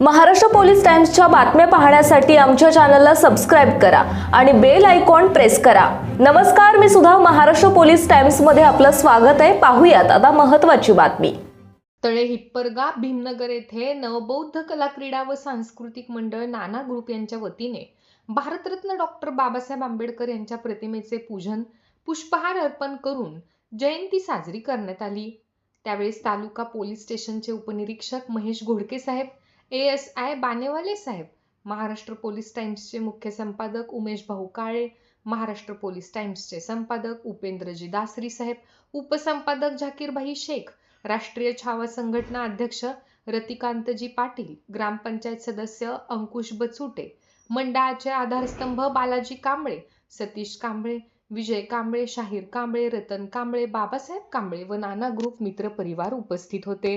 Maharashtra police टाइम्सच्या बातम्या पाहण्यासाठी आमच्या चॅनलला सबस्क्राईब करा आणि बेल आयकॉन प्रेस करा. नमस्कार मी सुद्धा महाराष्ट्र पोलीस टाइम्समध्ये आपलं स्वागत आहे. पाहूयात आता महत्वाची बातमी. तळे हिप्परगा भीमनगर येथे नवबौद्ध कला क्रीडा व सांस्कृतिक मंडळ नाना ग्रुप यांच्या वतीने भारतरत्न डॉक्टर बाबासाहेब आंबेडकर यांच्या प्रतिमेचे पूजन पुष्पहार अर्पण करून जयंती साजरी करण्यात आली. त्यावेळेस तालुका पोलीस स्टेशनचे उपनिरीक्षक महेश घोडके साहेब ए एस आय बानेवाले साहेब महाराष्ट्र पोलीस टाइम्सचे मुख्य संपादक उमेश भाऊ काळे महाराष्ट्र पोलीस टाइम्सचे संपादक उपेंद्रजी दासरी साहेब उपसंपादक झाकीरभाई शेख राष्ट्रीय छावा संघटना अध्यक्ष रतिकांतजी पाटील ग्रामपंचायत सदस्य अंकुश बचुटे मंडळाचे आधारस्तंभ बालाजी कांबळे सतीश कांबळे विजय कांबळे शाहीर कांबळे रतन कांबळे बाबासाहेब कांबळे व नाना ग्रुप मित्र परिवार उपस्थित होते.